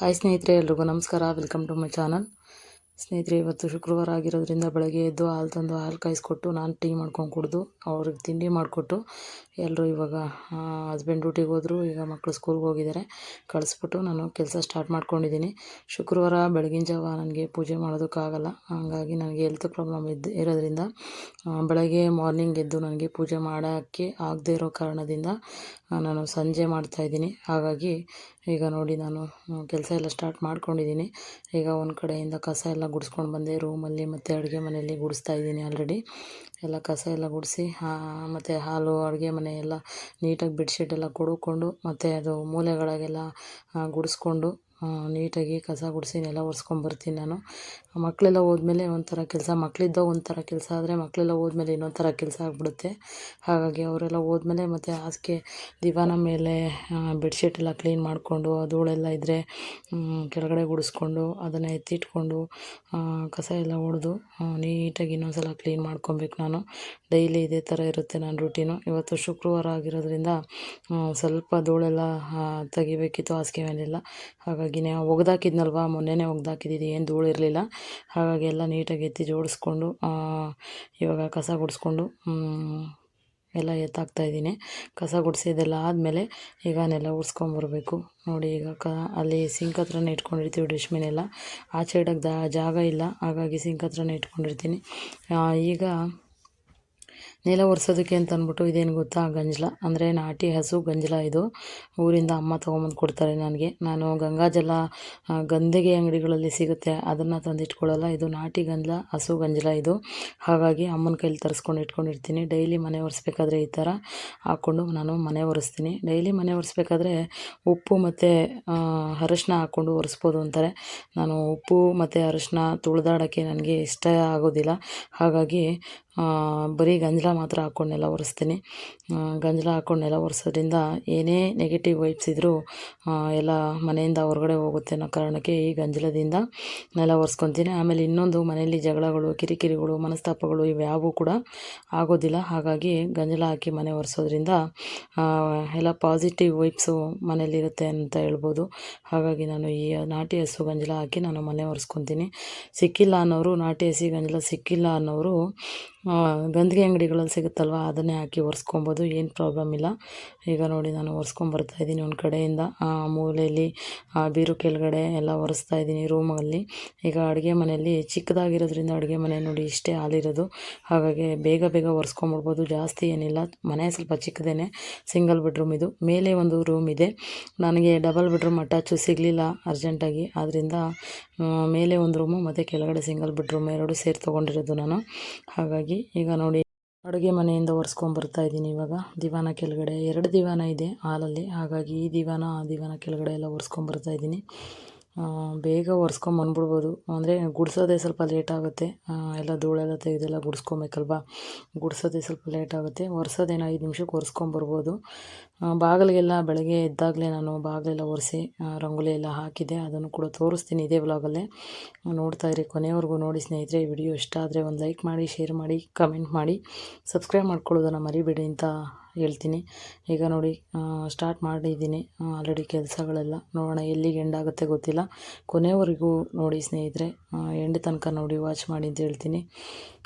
Hi ಸ್ನೇಹಿತರೆ, ಎಲ್ರಿಗೂ ನಮಸ್ಕಾರ. ವೆಲ್ಕಮ್ ಟು ಮೈ ಚಾನಲ್ ಸ್ನೇಹಿತರೆ, ಇವತ್ತು ಶುಕ್ರವಾರ ಆಗಿರೋದ್ರಿಂದ ಬೆಳಗ್ಗೆ ಎದ್ದು ಹಾಲು ತಂದು ಹಾಲು ಕಾಯಿಸ್ಕೊಟ್ಟು ನಾನು ಟೀ ಮಾಡ್ಕೊಂಡು ಕುಡಿದು, ಅವ್ರಿಗೆ ತಿಂಡಿ ಮಾಡಿಕೊಟ್ಟು ಎಲ್ಲರೂ ಇವಾಗ ಹಸ್ಬೆಂಡ್ ಡ್ಯೂಟಿಗೆ ಹೋದರು, ಈಗ ಮಕ್ಕಳು ಸ್ಕೂಲ್ಗೆ ಹೋಗಿದ್ದಾರೆ ಕಳಿಸ್ಬಿಟ್ಟು ನಾನು ಕೆಲಸ ಸ್ಟಾರ್ಟ್ ಮಾಡ್ಕೊಂಡಿದ್ದೀನಿ ಶುಕ್ರವಾರ ಬೆಳಗಿನ ಜಾವ ನನಗೆ ಪೂಜೆ ಮಾಡೋದಕ್ಕಾಗಲ್ಲ ಹಾಗಾಗಿ ನನಗೆ ಹೆಲ್ತ್ ಪ್ರಾಬ್ಲಮ್ ಇದ್ದು ಇರೋದ್ರಿಂದ ಬೆಳಗ್ಗೆ ಮಾರ್ನಿಂಗ್ ಎದ್ದು ನನಗೆ ಪೂಜೆ ಮಾಡೋಕ್ಕೆ ಆಗದೇ ಇರೋ ಕಾರಣದಿಂದ ನಾನು ಸಂಜೆ ಮಾಡ್ತಾಯಿದ್ದೀನಿ ಹಾಗಾಗಿ ಈಗ ನೋಡಿ ನಾನು ಕೆಲಸ ಎಲ್ಲ ಸ್ಟಾರ್ಟ್ ಮಾಡ್ಕೊಂಡಿದ್ದೀನಿ ಈಗ ಒಂದು ಕಡೆಯಿಂದ ಕಸ ಎಲ್ಲ ಗುಡಿಸ್ಕೊಂಡು ಬಂದೆ ರೂಮಲ್ಲಿ ಮತ್ತು ಅಡುಗೆ ಮನೆಯಲ್ಲಿ ಗುಡಿಸ್ತಾ ಇದ್ದೀನಿ ಆಲ್ರೆಡಿ ಎಲ್ಲ ಕಸ ಎಲ್ಲ ಗುಡಿಸಿ ಮತ್ತು ಹಾಲು, ಅಡುಗೆ ಮನೆ ಎಲ್ಲ ನೀಟಾಗಿ ಬೆಡ್ಶೀಟ್ ಎಲ್ಲ ಕೊಡುಕೊಂಡು, ಮತ್ತು ಅದು ಮೂಲೆಗಳಿಗೆಲ್ಲ ಗುಡಿಸ್ಕೊಂಡು ನೀಟಾಗಿ ಕಸ ಗುಡಿಸಿ ನೆಲ ಒರೆಸ್ಕೊಂಬರ್ತೀನಿ ನಾನು. ಮಕ್ಕಳೆಲ್ಲ ಹೋದ್ಮೇಲೆ ಒಂಥರ ಕೆಲಸ ಮಕ್ಕಳಿದ್ದಾಗ ಒಂಥರ ಕೆಲಸ ಆದರೆ ಮಕ್ಕಳೆಲ್ಲ ಹೋದ್ಮೇಲೆ ಇನ್ನೊಂಥರ ಥರ ಕೆಲಸ ಆಗಿಬಿಡುತ್ತೆ. ಹಾಗಾಗಿ ಅವರೆಲ್ಲ ಹೋದ್ಮೇಲೆ ಮತ್ತು ಹಾಸಿಗೆ ದಿವಾನ ಮೇಲೆ ಬೆಡ್ಶೀಟ್ ಎಲ್ಲ ಕ್ಲೀನ್ ಮಾಡಿಕೊಂಡು, ಧೂಳೆಲ್ಲ ಇದ್ದರೆ ಕೆಳಗಡೆ ಗುಡಿಸ್ಕೊಂಡು, ಅದನ್ನು ಎತ್ತಿಟ್ಕೊಂಡು ಕಸ ಎಲ್ಲ ಹೊಡೆದು ನೀಟಾಗಿ ಇನ್ನೊಂದು ಸಲ ಕ್ಲೀನ್ ಮಾಡ್ಕೊಬೇಕು ನಾನು. ಡೈಲಿ ಇದೇ ಥರ ಇರುತ್ತೆ ನನ್ನ ರೂಟೀನು ಇವತ್ತು ಶುಕ್ರವಾರ ಆಗಿರೋದ್ರಿಂದ ಸ್ವಲ್ಪ ಧೂಳೆಲ್ಲ ತೆಗಿಬೇಕಿತ್ತು ಹಾಸಿಗೆ ಮೇಲೆಲ್ಲ. ಹಾಗಾಗಿ ನಾ ಒಗ್ದಾಕಿದ್ನಲ್ವ, ಮೊನ್ನೆನೇ ಒಗ್ದಾಕಿದ್ದು ಏನು ಧೂಳು ಇರಲಿಲ್ಲ. ಹಾಗಾಗಿ ಎಲ್ಲ ನೀಟಾಗಿ ಎತ್ತಿ ಜೋಡಿಸ್ಕೊಂಡು ಇವಾಗ ಕಸ ಗುಡಿಸ್ಕೊಂಡು ಎಲ್ಲ ಎತ್ತಾಕ್ತಾ ಇದ್ದೀನಿ. ಕಸ ಗುಡಿಸಿದೆಲ್ಲ ಆದಮೇಲೆ ಈಗ ನೆಲ ಉಡ್ಸ್ಕೊಂಬರ್ಬೇಕು ನೋಡಿ ಈಗ ಕ, ಅಲ್ಲಿ ಸಿಂಕ್ ಹತ್ರನೇ ಇಟ್ಕೊಂಡಿರ್ತೀವಿ ಡಸ್ಟ್ಬಿನ್ ಎಲ್ಲ ಆಚೆ ಇಡೋಕ್ಕೆ ದಾ ಜಾಗ ಇಲ್ಲ. ಹಾಗಾಗಿ ಸಿಂಕ್ ಹತ್ರನೇ ಇಟ್ಕೊಂಡಿರ್ತೀನಿ. ಈಗ ನೆಲ ಒರೆಸೋದಕ್ಕೆ ಅಂತ ಅಂದ್ಬಿಟ್ಟು ಇದೇನು ಗೊತ್ತಾ ಗಂಜಲ? ಅಂದರೆ ನಾಟಿ ಹಸು ಗಂಜಲ ಇದು. ಊರಿಂದ ಅಮ್ಮ ತೊಗೊಂಬಂದು ಕೊಡ್ತಾರೆ ನನಗೆ. ನಾನು ಗಂಗಾಜಲ ಗಂದಿಗೆ ಅಂಗಡಿಗಳಲ್ಲಿ ಸಿಗುತ್ತೆ. ಅದನ್ನು ತಂದಿಟ್ಕೊಳ್ಳಲ್ಲ. ಇದು ನಾಟಿ ಗಂಜಲ, ಹಸು ಗಂಜಲ ಇದು. ಹಾಗಾಗಿ ಅಮ್ಮನ ಕೈಲಿ ತರಿಸ್ಕೊಂಡು ಇಟ್ಕೊಂಡಿರ್ತೀನಿ. ಡೈಲಿ ಮನೆ ಒರೆಸ್ಬೇಕಾದ್ರೆ ಈ ಥರ ಹಾಕ್ಕೊಂಡು ನಾನು ಮನೆ ಒರೆಸ್ತೀನಿ. ಡೈಲಿ ಮನೆ ಒರೆಸ್ಬೇಕಾದ್ರೆ ಉಪ್ಪು ಮತ್ತು ಅರಶಿನ ಹಾಕ್ಕೊಂಡು ಒರೆಸ್ಬೋದು ಅಂತಾರೆ. ನಾನು ಉಪ್ಪು ಮತ್ತು ಅರಶಿನ ತುಳಿದಾಡೋಕ್ಕೆ ನನಗೆ ಇಷ್ಟ ಆಗೋದಿಲ್ಲ. ಹಾಗಾಗಿ ಬರೀ ಗಂಜಲ ಮಾತ್ರ ಹಾಕ್ಕೊಂಡು ನೆಲ ಒರೆಸ್ತೀನಿ. ಗಂಜಲ ಹಾಕ್ಕೊಂಡು ನೆಲ ಒರೆಸೋದ್ರಿಂದ ಏನೇ ನೆಗೆಟಿವ್ ವೈಬ್ಸ್ ಇದ್ದರೂ ಎಲ್ಲ ಮನೆಯಿಂದ ಹೊರಗಡೆ ಹೋಗುತ್ತೆ ಅನ್ನೋ ಕಾರಣಕ್ಕೆ ಈ ಗಂಜಲದಿಂದ ನೆಲ ಒರೆಸ್ಕೊತೀನಿ. ಆಮೇಲೆ ಇನ್ನೊಂದು ಮನೆಯಲ್ಲಿ ಜಗಳಗಳು, ಕಿರಿಕಿರಿಗಳು, ಮನಸ್ತಾಪಗಳು ಇವ್ಯಾವೂ ಕೂಡ ಆಗೋದಿಲ್ಲ. ಹಾಗಾಗಿ ಗಂಜಲ ಹಾಕಿ ಮನೆ ಒರೆಸೋದ್ರಿಂದ ಎಲ್ಲ ಪಾಸಿಟಿವ್ ವೈಬ್ಸು ಮನೇಲಿರುತ್ತೆ ಅಂತ ಹೇಳ್ಬೋದು. ಹಾಗಾಗಿ ನಾನು ಈ ನಾಟಿ ಹಸು ಗಂಜಲ ಹಾಕಿ ನಾನು ಮನೆ ಒರೆಸ್ಕೊತೀನಿ. ಸಿಕ್ಕಿಲ್ಲ ಅನ್ನೋರು ನಾಟಿ ಹಸಿ ಗಂಜಲ, ಸಿಕ್ಕಿಲ್ಲ ಅನ್ನೋರು ಆ, ಗಂಧಿಗೆ ಅಂಗಡಿಗಳಲ್ಲಿ ಸಿಗುತ್ತಲ್ವ? ಅದನ್ನೇ ಹಾಕಿ ಒರೆಸ್ಕೊಬೋದು ಏನು ಪ್ರಾಬ್ಲಮ್ ಇಲ್ಲ. ಈಗ ನೋಡಿ ನಾನು ಒರೆಸ್ಕೊಂಬರ್ತಾ ಇದ್ದೀನಿ ಒಂದು ಕಡೆಯಿಂದ. ಮೂಲೆಯಲ್ಲಿ ಬೀರು ಕೆಳಗಡೆ ಎಲ್ಲ ಒರೆಸ್ತಾ ಇದ್ದೀನಿ ರೂಮಲ್ಲಿ ಈಗ ಅಡುಗೆ ಮನೆಯಲ್ಲಿ ಚಿಕ್ಕದಾಗಿರೋದ್ರಿಂದ ಅಡುಗೆ ಮನೆ ನೋಡಿ ಇಷ್ಟೇ ಹಾಲಿರೋದು. ಹಾಗಾಗಿ ಬೇಗ ಬೇಗ ಒರೆಸ್ಕೊಂಬಿಡ್ಬೋದು ಜಾಸ್ತಿ ಏನಿಲ್ಲ. ಮನೆ ಸ್ವಲ್ಪ ಚಿಕ್ಕದೇನೆ ಸಿಂಗಲ್ ಬೆಡ್ರೂಮ್ ಇದು. ಮೇಲೆ ಒಂದು ರೂಮ್ ಇದೆ. ನನಗೆ ಡಬಲ್ ಬೆಡ್ರೂಮ್ ಅಟ್ಯಾಚು ಸಿಗಲಿಲ್ಲ ಅರ್ಜೆಂಟಾಗಿ ಆದ್ದರಿಂದ ಮೇಲೆ ಒಂದು ರೂಮು ಮತ್ತು ಕೆಳಗಡೆ ಸಿಂಗಲ್ ಬೆಡ್ರೂಮ್ ಎರಡು ಸೇರಿ ತೊಗೊಂಡಿರೋದು ನಾನು. ಹಾಗಾಗಿ ಈಗ ನೋಡಿ ಅಡುಗೆ ಮನೆಯಿಂದ ಒರೆಸ್ಕೊಂಬರ್ತಾ ಇದ್ದೀನಿ ಇವಾಗ. ದಿವಾನ ಕೆಳಗಡೆ ಎರಡು ದಿವಾನ ಇದೆ ಹಾಲಲ್ಲಿ. ಹಾಗಾಗಿ ಈ ದಿವಾನ, ಆ ದಿವಾನ ಕೆಳಗಡೆ ಎಲ್ಲ ಒರೆಸ್ಕೊಂಬರ್ತಾ ಇದ್ದೀನಿ. ಬೇಗ ಒರೆಸ್ಕೊಂಬಂದ್ಬಿಡ್ಬೋದು ಅಂದರೆ ಗುಡಿಸೋದೇ ಸ್ವಲ್ಪ ಲೇಟ್ ಆಗುತ್ತೆ. ಎಲ್ಲ ಧೂಳೆಲ್ಲ ತೆಗೆದೆಲ್ಲ ಗುಡಿಸ್ಕೊಬೇಕಲ್ವಾ? ಗುಡಿಸೋದೇ ಸ್ವಲ್ಪ ಲೇಟ್ ಆಗುತ್ತೆ. ಒರೆಸೋದೇನು ಐದು ನಿಮಿಷಕ್ಕೆ ಒರೆಸ್ಕೊಂಬರ್ಬೋದು ಬಾಗಿಲಿಗೆಲ್ಲ ಬೆಳಗ್ಗೆ ಎದ್ದಾಗಲೇ ನಾನು ಬಾಗಿಲೆಲ್ಲ ಒರೆಸಿ ರಂಗೋಲಿ ಎಲ್ಲ ಹಾಕಿದೆ ಅದನ್ನು ಕೂಡ ತೋರಿಸ್ತೀನಿ ಇದೇ ವ್ಲಾಗಲ್ಲೇ. ನೋಡ್ತಾ ಇರಿ, ಕೊನೆವರೆಗೂ ನೋಡಿ ಸ್ನೇಹಿತರೆ ವಿಡಿಯೋ ಇಷ್ಟ ಆದರೆ ಒಂದು ಲೈಕ್ ಮಾಡಿ, ಶೇರ್ ಮಾಡಿ, ಕಮೆಂಟ್ ಮಾಡಿ. ಸಬ್ಸ್ಕ್ರೈಬ್ ಮಾಡ್ಕೊಳ್ಳೋದನ್ನು ಮರಿಬೇಡಿ ಅಂತ ಹೇಳ್ತೀನಿ. ಈಗ ನೋಡಿ ಸ್ಟಾರ್ಟ್ ಮಾಡಿದ್ದೀನಿ ಆಲ್ರೆಡಿ ಕೆಲಸಗಳೆಲ್ಲ. ನೋಡೋಣ ಎಲ್ಲಿಗೆ ಎಂಡಾಗುತ್ತೆ ಗೊತ್ತಿಲ್ಲ. ಕೊನೆವರೆಗೂ ನೋಡಿ ಸ್ನೇಹಿತರೆ ಎಂಡ್ ತನಕ ನೋಡಿ ವಾಚ್ ಮಾಡಿ ಅಂತ ಹೇಳ್ತೀನಿ.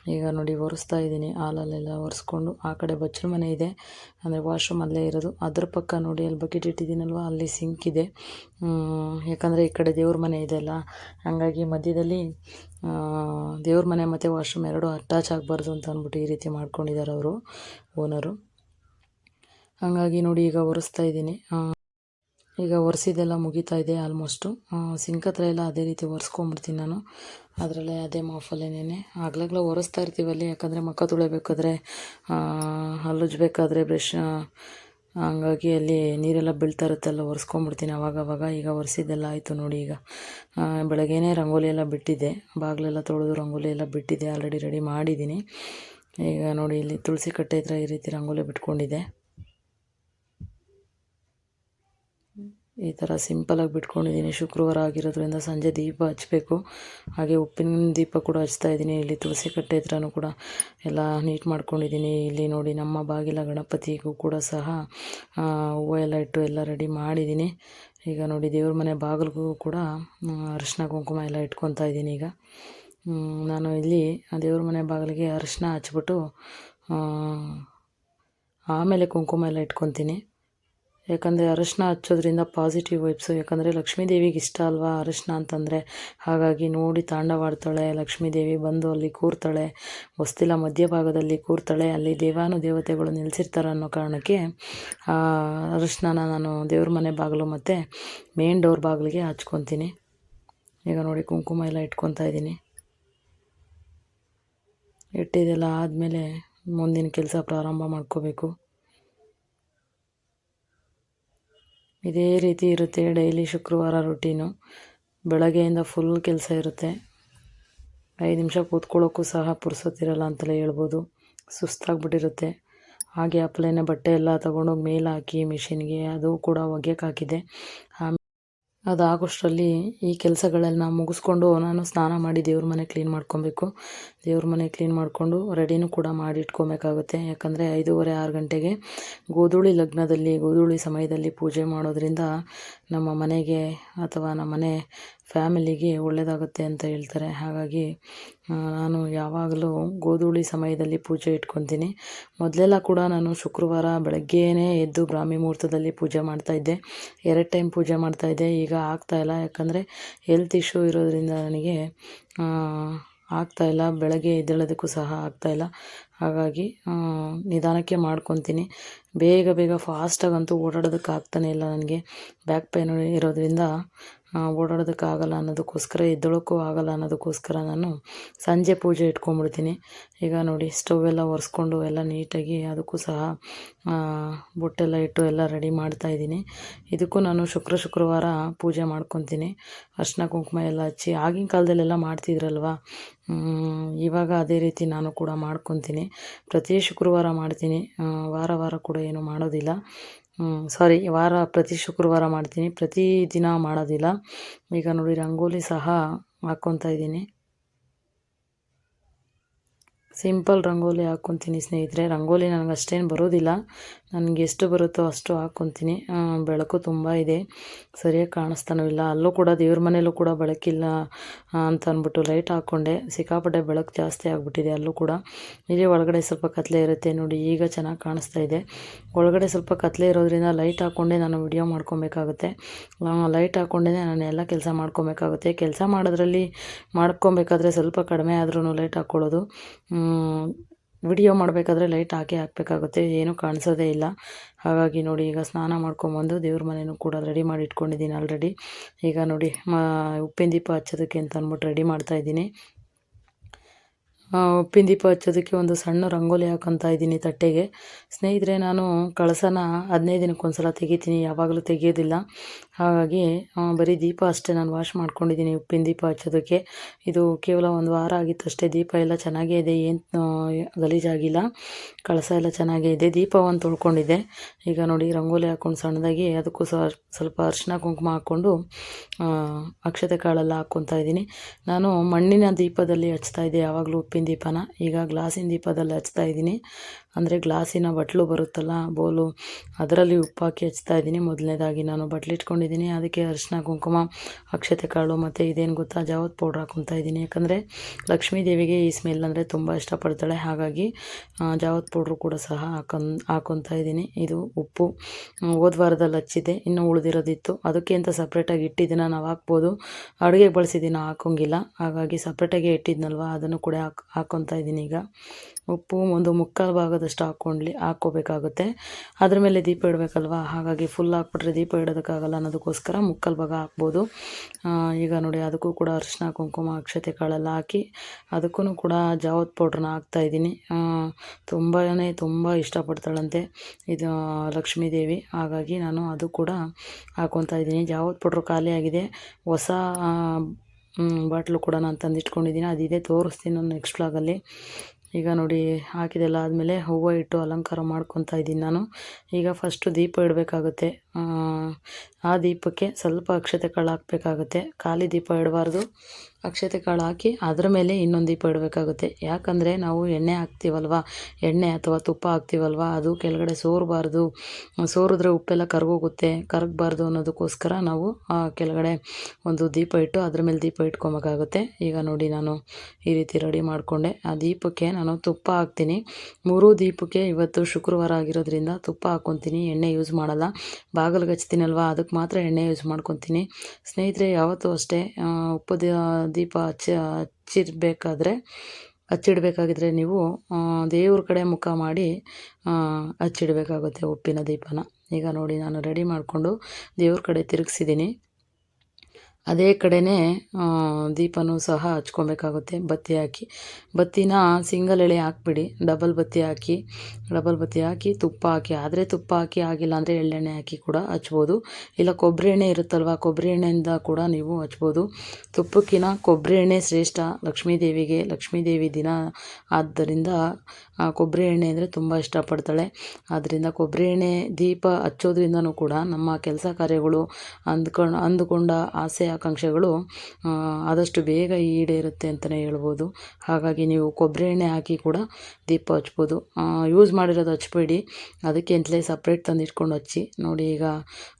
ಈಗ ನೋಡಿ ಒರೆಸ್ತಾ ಇದ್ದೀನಿ. ಹಾಲಲ್ಲೆಲ್ಲ ಒರೆಸ್ಕೊಂಡು ಆ ಕಡೆ ಬಚ್ಚಲ ಮನೆ ಇದೆ. ಅಂದರೆ ವಾಶ್ರೂಮ್ ಅಲ್ಲೇ ಇರೋದು. ಅದ್ರ ಪಕ್ಕ ನೋಡಿ ಅಲ್ಲಿ ಬಕೆಟ್ ಇಟ್ಟಿದ್ದೀನಲ್ವ? ಅಲ್ಲಿ ಸಿಂಕ್ ಇದೆ. ಯಾಕಂದರೆ ಈ ಕಡೆ ದೇವ್ರ ಮನೆ ಇದೆ ಅಲ್ಲ. ಹಾಗಾಗಿ ಮಧ್ಯದಲ್ಲಿ ದೇವ್ರ ಮನೆ ಮತ್ತು ವಾಶ್ರೂಮ್ ಎರಡೂ ಅಟ್ಯಾಚ್ ಆಗಬಾರ್ದು ಅಂತ ಅಂದ್ಬಿಟ್ಟು ಈ ರೀತಿ ಮಾಡ್ಕೊಂಡಿದ್ದಾರೆ ಅವರು ಓನರು ಹಾಗಾಗಿ ನೋಡಿ ಈಗ ಒರೆಸ್ತಾ ಇದ್ದೀನಿ. ಈಗ ಒರೆಸಿದೆಲ್ಲ ಮುಗಿತಾ ಇದೆ ಆಲ್ಮೋಸ್ಟು ಸಿಂಕ್ ಹತ್ರ ಎಲ್ಲ ಅದೇ ರೀತಿ ಒರೆಸ್ಕೊಂಬಿಡ್ತೀನಿ ನಾನು. ಅದರಲ್ಲೇ ಅದೇ ಮಾಫಲ್ಲೇನೇ ಆಗ್ಲಾಗ್ಲ ಒರೆಸ್ತಾ ಇರ್ತೀವಲ್ಲಿ ಯಾಕಂದರೆ ಮಕ್ಕ ತೊಳಿಬೇಕಾದ್ರೆ ಹಲ್ಲುಜ್ಬೇಕಾದ್ರೆ ಬ್ರಷ್ ಹಂಗಾಗಿ ಅಲ್ಲಿ ನೀರೆಲ್ಲ ಬೀಳ್ತಾ ಇರುತ್ತೆಲ್ಲ ಒರೆಸ್ಕೊಂಬಿಡ್ತೀನಿ ಅವಾಗ ಅವಾಗ ಈಗ ಒರೆಸಿದ್ದೆಲ್ಲ ಆಯಿತು ನೋಡಿ ಈಗ. ಬೆಳಗ್ಗೆನೇ ರಂಗೋಲಿ ಎಲ್ಲ ಬಿಟ್ಟಿದ್ದೆ. ಬಾಗಿಲೆಲ್ಲ ತೊಳೆದು ರಂಗೋಲಿ ಎಲ್ಲ ಬಿಟ್ಟಿದ್ದೆ ಆಲ್ರೆಡಿ ರೆಡಿ ಮಾಡಿದ್ದೀನಿ. ಈಗ ನೋಡಿ ಇಲ್ಲಿ ತುಳಸಿ ಕಟ್ಟೆ ಹತ್ರ ಈ ರೀತಿ ರಂಗೋಲಿ ಬಿಟ್ಕೊಂಡಿದ್ದೆ. ಈ ಥರ ಸಿಂಪಲಾಗಿ ಬಿಟ್ಕೊಂಡಿದ್ದೀನಿ. ಶುಕ್ರವಾರ ಆಗಿರೋದ್ರಿಂದ ಸಂಜೆ ದೀಪ ಹಚ್ಚಬೇಕು ಹಾಗೆ ಉಪ್ಪಿನ ದೀಪ ಕೂಡ ಹಚ್ತಾ ಇದ್ದೀನಿ. ಇಲ್ಲಿ ತುಳಸಿ ಕಟ್ಟೆ ಹತ್ರನೂ ಕೂಡ ಎಲ್ಲ ನೀಟ್ ಮಾಡ್ಕೊಂಡಿದ್ದೀನಿ. ಇಲ್ಲಿ ನೋಡಿ ನಮ್ಮ ಬಾಗಿಲ ಗಣಪತಿಗೂ ಕೂಡ ಸಹ ಹೂವು ಎಲ್ಲ ಇಟ್ಟು ಎಲ್ಲ ರೆಡಿ ಮಾಡಿದ್ದೀನಿ. ಈಗ ನೋಡಿ ದೇವ್ರ ಮನೆ ಬಾಗಿಲಿಗೂ ಕೂಡ ಅರಿಶಿನ ಕುಂಕುಮ ಎಲ್ಲ ಇಟ್ಕೊತಾ ಇದ್ದೀನಿ ಈಗ. ನಾನು ಇಲ್ಲಿ ದೇವ್ರ ಮನೆ ಬಾಗಿಲಿಗೆ ಅರಿಶಿನ ಹಚ್ಬಿಟ್ಟು ಆಮೇಲೆ ಕುಂಕುಮ ಎಲ್ಲ ಇಟ್ಕೊತೀನಿ. ಯಾಕಂದರೆ ಅರಶಿನ ಹಚ್ಚೋದ್ರಿಂದ ಪಾಸಿಟಿವ್ ವೈಬ್ಸು ಯಾಕಂದರೆ ಲಕ್ಷ್ಮೀ ದೇವಿಗೆ ಇಷ್ಟ ಅಲ್ವಾ ಅರಶಿನ ಅಂತಂದರೆ? ಹಾಗಾಗಿ ನೋಡಿ ತಾಂಡವಾಡ್ತಾಳೆ, ಲಕ್ಷ್ಮೀದೇವಿ ಬಂದು ಅಲ್ಲಿ ಕೂರ್ತಾಳೆ, ಹೊಸ್ತಿಲ ಮಧ್ಯಭಾಗದಲ್ಲಿ ಕೂರ್ತಾಳೆ, ಅಲ್ಲಿ ದೇವಾನು ದೇವತೆಗಳು ನೆಲೆಸಿರ್ತಾರೆ ಅನ್ನೋ ಕಾರಣಕ್ಕೆ ಆ ಅರಿಶಿನ ನಾನು ದೇವ್ರ ಮನೆ ಬಾಗಿಲು ಮತ್ತು ಮೇನ್ ಡೋರ್ ಬಾಗಿಲಿಗೆ ಹಚ್ಕೊತೀನಿ. ಈಗ ನೋಡಿ ಕುಂಕುಮ ಎಲ್ಲ ಇಟ್ಕೊತಾ ಇದ್ದೀನಿ. ಇಟ್ಟಿದೆಲ್ಲ ಆದಮೇಲೆ ಮುಂದಿನ ಕೆಲಸ ಪ್ರಾರಂಭ ಮಾಡ್ಕೋಬೇಕು. ಇದೇ ರೀತಿ ಇರುತ್ತೆ ಡೈಲಿ ಶುಕ್ರವಾರ ರುಟೀನು. ಬೆಳಗ್ಗೆಯಿಂದ ಫುಲ್ ಕೆಲಸ ಇರುತ್ತೆ. ಐದು ನಿಮಿಷ ಕೂತ್ಕೊಳ್ಳೋಕ್ಕೂ ಸಹ ಪುರ್ಸೊತ್ತಿರಲ್ಲ ಅಂತಲೇ ಹೇಳ್ಬೋದು. ಸುಸ್ತಾಗ್ಬಿಟ್ಟಿರುತ್ತೆ. ಹಾಗೆ ಅಪ್ಲೈನ ಬಟ್ಟೆ ಎಲ್ಲ ತೊಗೊಂಡೋಗಿ ಮೇಲೆ ಹಾಕಿ ಮಿಷಿನ್ಗೆ ಅದು ಕೂಡ ಒಗೆಯಕ್ಕೆ ಹಾಕಿದೆ. ಅದಾಗೋಷ್ಟರಲ್ಲಿ ಈ ಕೆಲಸಗಳೆಲ್ಲ ಮುಗಿಸ್ಕೊಂಡು ನಾನು ಸ್ನಾನ ಮಾಡಿ ದೇವ್ರ ಮನೆ ಕ್ಲೀನ್ ಮಾಡ್ಕೊಬೇಕು. ದೇವ್ರ ಮನೆ ಕ್ಲೀನ್ ಮಾಡಿಕೊಂಡು ರೆಡಿನೂ ಕೂಡ ಮಾಡಿ ಇಟ್ಕೊಬೇಕಾಗುತ್ತೆ. ಯಾಕಂದರೆ ಐದೂವರೆ, ಆರು ಗಂಟೆಗೆ ಗೋಧೂಳಿ ಲಗ್ನದಲ್ಲಿ, ಗೋಧೂಳಿ ಸಮಯದಲ್ಲಿ ಪೂಜೆ ಮಾಡೋದ್ರಿಂದ ನಮ್ಮ ಮನೆಗೆ ಅಥವಾ ನಮ್ಮ ಮನೆ ಫ್ಯಾಮಿಲಿಗೆ ಒಳ್ಳೆಯದಾಗುತ್ತೆ ಅಂತ ಹೇಳ್ತಾರೆ. ಹಾಗಾಗಿ ನಾನು ಯಾವಾಗಲೂ ಗೋಧೂಳಿ ಸಮಯದಲ್ಲಿ ಪೂಜೆ ಇಟ್ಕೊತೀನಿ ಮೊದಲೆಲ್ಲ ಕೂಡ ನಾನು ಶುಕ್ರವಾರ ಬೆಳಗ್ಗೆನೇ ಎದ್ದು ಬ್ರಾಹ್ಮಿ ಮುಹೂರ್ತದಲ್ಲಿ ಪೂಜೆ ಮಾಡ್ತಾಯಿದ್ದೆ ಎರಡು ಟೈಮ್ ಪೂಜೆ ಮಾಡ್ತಾಯಿದ್ದೆ ಈಗ ಆಗ್ತಾಯಿಲ್ಲ ಯಾಕಂದರೆ ಹೆಲ್ತ್ ಇಶ್ಯೂ ಇರೋದ್ರಿಂದ ನನಗೆ ಆಗ್ತಾಯಿಲ್ಲ ಬೆಳಗ್ಗೆ ಎದ್ದೇಳೋದಕ್ಕೂ ಸಹ ಆಗ್ತಾ ಇಲ್ಲ. ಹಾಗಾಗಿ ನಿಧಾನಕ್ಕೆ ಮಾಡ್ಕೊತೀನಿ. ಬೇಗ ಬೇಗ ಫಾಸ್ಟಾಗಂತೂ ಓಡಾಡೋದಕ್ಕೆ ಆಗ್ತಾನೆ ಇಲ್ಲ ನನಗೆ. ಬ್ಯಾಕ್ ಪೇನ್ ಇರೋದ್ರಿಂದ ಓಡಾಡೋದಕ್ಕಾಗಲ್ಲ ಅನ್ನೋದಕ್ಕೋಸ್ಕರ, ಎದ್ದೇಳೋಕ್ಕೂ ಆಗಲ್ಲ ಅನ್ನೋದಕ್ಕೋಸ್ಕರ ನಾನು ಸಂಜೆ ಪೂಜೆ ಇಟ್ಕೊಂಡ್ಬಿಡ್ತೀನಿ. ಈಗ ನೋಡಿ, ಸ್ಟವ್ ಎಲ್ಲ ಒರೆಸ್ಕೊಂಡು ಎಲ್ಲ ನೀಟಾಗಿ ಅದಕ್ಕೂ ಸಹ ಬೊಟ್ಟೆಲ್ಲ ಇಟ್ಟು ಎಲ್ಲ ರೆಡಿ ಮಾಡ್ತಾಯಿದ್ದೀನಿ ಇದಕ್ಕೂ ನಾನು ಶುಕ್ರ ಶುಕ್ರವಾರ ಪೂಜೆ ಮಾಡ್ಕೊತೀನಿ. ಅರ್ಶಿನ ಕುಂಕುಮ ಎಲ್ಲ ಹಚ್ಚಿ, ಆಗಿನ ಕಾಲದಲ್ಲೆಲ್ಲ ಮಾಡ್ತಿದ್ರಲ್ವ? ಇವಾಗ ಅದೇ ರೀತಿ ನಾನು ಕೂಡ ಮಾಡ್ಕೊತೀನಿ. ಪ್ರತಿ ಶುಕ್ರವಾರ ಮಾಡ್ತೀನಿ. ವಾರ ವಾರ ಕೂಡ ಏನು ಮಾಡೋದಿಲ್ಲ. ಸಾರಿ ವಾರ ಪ್ರತಿ ಶುಕ್ರವಾರ ಮಾಡ್ತೀನಿ. ಪ್ರತಿ ದಿನ ಮಾಡೋದಿಲ್ಲ. ಈಗ ನೋಡಿ, ರಂಗೋಲಿ ಸಹ ಹಾಕ್ಕೊತಾ ಇದ್ದೀನಿ. ಸಿಂಪಲ್ ರಂಗೋಲಿ ಹಾಕ್ಕೊತೀನಿ ಸ್ನೇಹಿತರೆ. ರಂಗೋಲಿ ನನಗೆ ಅಷ್ಟೇನು ಬರೋದಿಲ್ಲ. ನನಗೆ ಎಷ್ಟು ಬರುತ್ತೋ ಅಷ್ಟು ಹಾಕ್ಕೊತೀನಿ ಬೆಳಕು ತುಂಬ ಇದೆ. ಸರಿಯಾಗಿ ಕಾಣಿಸ್ತಾನೂ ಇಲ್ಲ. ಅಲ್ಲೂ ಕೂಡ ದೇವ್ರ ಮನೆಯಲ್ಲೂ ಕೂಡ ಬೆಳಕಿಲ್ಲ ಅಂತ ಅಂದ್ಬಿಟ್ಟು ಲೈಟ್ ಹಾಕ್ಕೊಂಡೆ ಸಿಕ್ಕಾಪಟ್ಟೆ ಬೆಳಕು ಜಾಸ್ತಿ ಆಗಿಬಿಟ್ಟಿದೆ ಅಲ್ಲೂ ಕೂಡ. ಇಲ್ಲಿ ಒಳಗಡೆ ಸ್ವಲ್ಪ ಕತ್ಲೆ ಇರುತ್ತೆ ನೋಡಿ, ಈಗ ಚೆನ್ನಾಗಿ ಕಾಣಿಸ್ತಾ ಇದೆ. ಒಳಗಡೆ ಸ್ವಲ್ಪ ಕತ್ಲೆ ಇರೋದ್ರಿಂದ ಲೈಟ್ ಹಾಕ್ಕೊಂಡೆ ನಾನು ವಿಡಿಯೋ ಮಾಡ್ಕೊಬೇಕಾಗುತ್ತೆ. ಲೈಟ್ ಹಾಕ್ಕೊಂಡೇ ನಾನು ಎಲ್ಲ ಕೆಲಸ ಮಾಡ್ಕೊಬೇಕಾಗುತ್ತೆ. ಕೆಲಸ ಮಾಡೋದ್ರಲ್ಲಿ ಮಾಡ್ಕೊಬೇಕಾದ್ರೆ ಸ್ವಲ್ಪ ಕಡಿಮೆ ಆದ್ರೂ ಲೈಟ್ ಹಾಕ್ಕೊಳ್ಳೋದು ವಿಡಿಯೋ ಮಾಡಬೇಕಾದ್ರೆ ಲೈಟ್ ಹಾಕಿ ಹಾಕಬೇಕಾಗುತ್ತೆ, ಏನೂ ಕಾಣಿಸೋದೇ ಇಲ್ಲ. ಹಾಗಾಗಿ ನೋಡಿ, ಈಗ ಸ್ನಾನ ಮಾಡ್ಕೊಂಬಂದು ದೇವ್ರ ಮನೆಯೂ ಕೂಡ ರೆಡಿ ಮಾಡಿ ಇಟ್ಕೊಂಡಿದ್ದೀನಿ ಆಲ್ರೆಡಿ ಈಗ ನೋಡಿ, ಮ, ಉಪ್ಪಿನ ದೀಪ ಹಚ್ಚೋದಕ್ಕೆ ಅಂತ ಅಂದ್ಬಿಟ್ಟು ರೆಡಿ ಮಾಡ್ತಾಯಿದ್ದೀನಿ ಉಪ್ಪಿನ ದೀಪ ಹಚ್ಚೋದಕ್ಕೆ ಒಂದು ಸಣ್ಣ ರಂಗೋಲಿ ಹಾಕೊತಾ ಇದ್ದೀನಿ ತಟ್ಟೆಗೆ. ಸ್ನೇಹಿತರೆ, ನಾನು ಕಳಸನ ಹದಿನೈದು ದಿನಕ್ಕೊಂದ್ಸಲ ತೆಗಿತೀನಿ, ಯಾವಾಗಲೂ ತೆಗಿಯೋದಿಲ್ಲ. ಹಾಗಾಗಿ ಬರೀ ದೀಪ ಅಷ್ಟೇ ನಾನು ವಾಶ್ ಮಾಡ್ಕೊಂಡಿದ್ದೀನಿ ಉಪ್ಪಿನ ದೀಪ ಹಚ್ಚೋದಕ್ಕೆ ಇದು ಕೇವಲ ಒಂದು ವಾರ ಆಗಿತ್ತು ಅಷ್ಟೇ ದೀಪ ಎಲ್ಲ ಚೆನ್ನಾಗೇ ಇದೆ, ಏನು ಗಲೀಜಾಗಿಲ್ಲ. ಕಳಸ ಎಲ್ಲ ಚೆನ್ನಾಗೇ ಇದೆ ದೀಪ ಒಂದು ತೊಳ್ಕೊಂಡಿದ್ದೆ. ಈಗ ನೋಡಿ, ರಂಗೋಲಿ ಹಾಕ್ಕೊಂಡು ಸಣ್ಣದಾಗಿ ಅದಕ್ಕೂ ಸ್ವಲ್ಪ ಅರಿಶಿನ ಕುಂಕುಮ ಹಾಕ್ಕೊಂಡು ಅಕ್ಷತೆ ಕಾಳೆಲ್ಲ ಹಾಕ್ಕೊತಾ ಇದ್ದೀನಿ. ನಾನು ಮಣ್ಣಿನ ದೀಪದಲ್ಲಿ ಹಚ್ತಾ ಇದ್ದೆ, ಯಾವಾಗಲೂ ಉಪ್ಪಿನ ದೀಪನ. ಈಗ ಗ್ಲಾಸಿನ ದೀಪದಲ್ಲಿ ಹಚ್ತಾ ಇದ್ದೀನಿ. ಅಂದರೆ ಗ್ಲಾಸಿನ ಬಟ್ಲು ಬರುತ್ತಲ್ಲ, ಬೋಲು, ಅದರಲ್ಲಿ ಉಪ್ಪಾಕಿ ಹಚ್ತಾ ಇದ್ದೀನಿ. ಮೊದಲನೇದಾಗಿ ನಾನು ಬಟ್ಲಿಟ್ಕೊಂಡಿದ್ದೀನಿ ಅದಕ್ಕೆ ಅರಿಶಿನ, ಕುಂಕುಮ, ಅಕ್ಷತೆ ಕಾಳು ಮತ್ತು ಇದೇನು ಗೊತ್ತಾ, ಜಾವತ್ ಪೌಡ್ರ್ ಹಾಕೊತಾ ಇದ್ದೀನಿ. ಯಾಕಂದರೆ ಲಕ್ಷ್ಮೀ ದೇವಿಗೆ ಈ ಸ್ಮೆಲ್ ಅಂದರೆ ತುಂಬ ಇಷ್ಟಪಡ್ತಾಳೆ. ಹಾಗಾಗಿ ಜಾವತ್ ಪೌಡ್ರು ಕೂಡ ಸಹ ಹಾಕೊಂ ಹಾಕೊತಾ ಇದ್ದೀನಿ. ಇದು ಉಪ್ಪು. ಹೋದ ವಾರದಲ್ಲಿ ಹಚ್ಚಿದೆ ಇನ್ನೂ ಉಳಿದಿರೋದಿತ್ತು. ಅದಕ್ಕೆ ಅಂತ ಸಪ್ರೇಟಾಗಿ ಇಟ್ಟಿದ್ದನ್ನು ನಾವು ಹಾಕ್ಬೋದು. ಅಡುಗೆಗೆ ಬಳಸಿದ್ದೀನಿ ಹಾಕೋಂಗಿಲ್ಲ. ಹಾಗಾಗಿ ಸಪ್ರೇಟಾಗಿ ಇಟ್ಟಿದ್ನಲ್ವ, ಅದನ್ನು ಕೂಡ ಹಾಕ್ ಹಾಕ್ಕೊತಾ ಇದ್ದೀನಿ ಈಗ. ಉಪ್ಪು ಒಂದು ಮುಕ್ಕಾಲು ಭಾಗದಷ್ಟು ಹಾಕೊಂಡ್ಲಿ ಹಾಕ್ಕೋಬೇಕಾಗುತ್ತೆ. ಅದ್ರ ಮೇಲೆ ದೀಪ ಇಡಬೇಕಲ್ವಾ? ಹಾಗಾಗಿ ಫುಲ್ ಹಾಕ್ಬಿಟ್ರೆ ದೀಪ ಇಡೋದಕ್ಕಾಗಲ್ಲ ಅನ್ನೋದಕ್ಕೋಸ್ಕರ ಮುಕ್ಕಾಲು ಭಾಗ ಹಾಕ್ಬೋದು. ಈಗ ನೋಡಿ, ಅದಕ್ಕೂ ಕೂಡ ಅರಿಶಿನ ಕುಂಕುಮ, ಅಕ್ಷತೆ, ಕಾಳೆಲ್ಲ ಹಾಕಿ ಅದಕ್ಕೂ ಕೂಡ ಜಾವತ್ ಪೌಡ್ರನ್ನ ಹಾಕ್ತಾಯಿದ್ದೀನಿ ತುಂಬಾ ತುಂಬ ಇಷ್ಟಪಡ್ತಾಳಂತೆ ಇದು ಲಕ್ಷ್ಮೀದೇವಿ ಹಾಗಾಗಿ ನಾನು ಅದು ಕೂಡ ಹಾಕ್ಕೊತಾ ಇದ್ದೀನಿ. ಜಾವತ್ ಪೌಡ್ರು ಖಾಲಿಯಾಗಿದೆ. ಹೊಸ ಬಾಟ್ಲು ಕೂಡ ನಾನು ತಂದಿಟ್ಕೊಂಡಿದ್ದೀನಿ ಅದಿದೆ ತೋರಿಸ್ತೀನಿ ನಾನು ನೆಕ್ಸ್ಟ್ ವ್ಲಾಗಲ್ಲಿ ಈಗ ನೋಡಿ, ಹಾಕಿದೆಲ್ಲ ಆದಮೇಲೆ ಹೂವು ಇಟ್ಟು ಅಲಂಕಾರ ಮಾಡ್ಕೊತಾ ಇದ್ದೀನಿ ನಾನು. ಈಗ ಫಸ್ಟು ದೀಪ ಇಡಬೇಕಾಗುತ್ತೆ. ಆ ದೀಪಕ್ಕೆ ಸ್ವಲ್ಪ ಅಕ್ಷತೆ ಕಾಳು ಹಾಕಬೇಕಾಗುತ್ತೆ. ಖಾಲಿ ದೀಪ ಇಡಬಾರ್ದು. ಅಕ್ಷತೆ ಕಾಳು ಹಾಕಿ ಅದ್ರ ಮೇಲೆ ಇನ್ನೊಂದು ದೀಪ ಇಡಬೇಕಾಗುತ್ತೆ. ಯಾಕಂದರೆ ನಾವು ಎಣ್ಣೆ ಹಾಕ್ತೀವಲ್ವ? ಎಣ್ಣೆ ಅಥವಾ ತುಪ್ಪ ಹಾಕ್ತೀವಲ್ವ? ಅದು ಕೆಳಗಡೆ ಸೋರಬಾರ್ದು. ಸೋರಿದ್ರೆ ಉಪ್ಪೆಲ್ಲ ಕರಗೋಗುತ್ತೆ. ಕರಗಬಾರ್ದು ಅನ್ನೋದಕ್ಕೋಸ್ಕರ ನಾವು ಕೆಳಗಡೆ ಒಂದು ದೀಪ ಇಟ್ಟು ಅದ್ರ ಮೇಲೆ ದೀಪ ಇಟ್ಕೊಬೇಕಾಗುತ್ತೆ. ಈಗ ನೋಡಿ ನಾನು ಈ ರೀತಿ ರೆಡಿ ಮಾಡಿಕೊಂಡೆ. ಆ ದೀಪಕ್ಕೆ ನಾನು ತುಪ್ಪ ಹಾಕ್ತೀನಿ. ಮೂರೂ ದೀಪಕ್ಕೆ ಇವತ್ತು ಶುಕ್ರವಾರ ಆಗಿರೋದ್ರಿಂದ ತುಪ್ಪ ಹಾಕ್ಕೊತೀನಿ. ಎಣ್ಣೆ ಯೂಸ್ ಮಾಡಲ್ಲ. ಬಾಗಿಲಿಗೆ ಹಚ್ತೀನಲ್ವ ಅದಕ್ಕೆ ಮಾತ್ರ ಎಣ್ಣೆ ಯೂಸ್ ಮಾಡ್ಕೊತೀನಿ. ಸ್ನೇಹಿತರೆ, ಯಾವತ್ತೂ ಅಷ್ಟೇ ಉಪ್ಪು ದೀಪ ಹಚ್ಚಿ ಹಚ್ಚಿರ್ಬೇಕಾದ್ರೆ ಹಚ್ಚಿಡ್ಬೇಕಾಗಿದ್ರೆ ನೀವು ದೇವ್ರ ಕಡೆ ಮುಖ ಮಾಡಿ ಹಚ್ಚಿಡ್ಬೇಕಾಗುತ್ತೆ ಉಪ್ಪಿನ ದೀಪನ. ಈಗ ನೋಡಿ, ನಾನು ರೆಡಿ ಮಾಡಿಕೊಂಡು ದೇವ್ರ ಕಡೆ ತಿರುಗಿಸಿದ್ದೀನಿ. ಅದೇ ಕಡೆನೇ ದೀಪನೂ ಸಹ ಹಚ್ಕೊಬೇಕಾಗುತ್ತೆ. ಬತ್ತಿ ಹಾಕಿ. ಬತ್ತಿನ ಸಿಂಗಲ್ ಎಳೆ ಹಾಕ್ಬಿಡಿ. ಡಬಲ್ ಬತ್ತಿ ಹಾಕಿ, ಡಬಲ್ ಬತ್ತಿ ಹಾಕಿ, ತುಪ್ಪ ಹಾಕಿ. ಆದರೆ ತುಪ್ಪ ಹಾಕಿ ಆಗಿಲ್ಲ ಅಂದರೆ ಎಳ್ಳೆಣ್ಣೆ ಹಾಕಿ ಕೂಡ ಹಚ್ಬೋದು. ಇಲ್ಲ ಕೊಬ್ಬರಿ ಎಣ್ಣೆ ಇರುತ್ತಲ್ವ? ಕೊಬ್ಬರಿ ಎಣ್ಣೆಯಿಂದ ಕೂಡ ನೀವು ಹಚ್ಬೋದು. ತುಪ್ಪಕ್ಕಿಂತ ಕೊಬ್ಬರಿ ಎಣ್ಣೆ ಶ್ರೇಷ್ಠ. ಲಕ್ಷ್ಮೀ ದೇವಿಗೆ ಲಕ್ಷ್ಮೀ ದೇವಿ ದಿನ ಆದ್ದರಿಂದ ಕೊಬ್ಬರಿ ಎಣ್ಣೆ ಅಂದರೆ ತುಂಬ ಇಷ್ಟಪಡ್ತಾಳೆ. ಆದ್ದರಿಂದ ಕೊಬ್ಬರಿ ಎಣ್ಣೆ ದೀಪ ಹಚ್ಚೋದ್ರಿಂದನೂ ಕೂಡ ನಮ್ಮ ಕೆಲಸ ಕಾರ್ಯಗಳು ಅಂದ್ಕೊಂಡು ಅಂದುಕೊಂಡ ಆಸೆ ಆಕಾಂಕ್ಷೆಗಳು ಆದಷ್ಟು ಬೇಗ ಈಡೇರುತ್ತೆ ಅಂತಲೇ ಹೇಳ್ಬೋದು. ಹಾಗಾಗಿ ನೀವು ಕೊಬ್ಬರಿ ಎಣ್ಣೆ ಹಾಕಿ ಕೂಡ ದೀಪ ಹಚ್ಬೋದು. ಯೂಸ್ ಮಾಡಿರೋದು ಹಚ್ಬೇಡಿ. ಅದಕ್ಕೆ ಅಂತಲೇ ಸಪ್ರೇಟ್ ತಂದು ಇಟ್ಕೊಂಡು ಹಚ್ಚಿ. ನೋಡಿ ಈಗ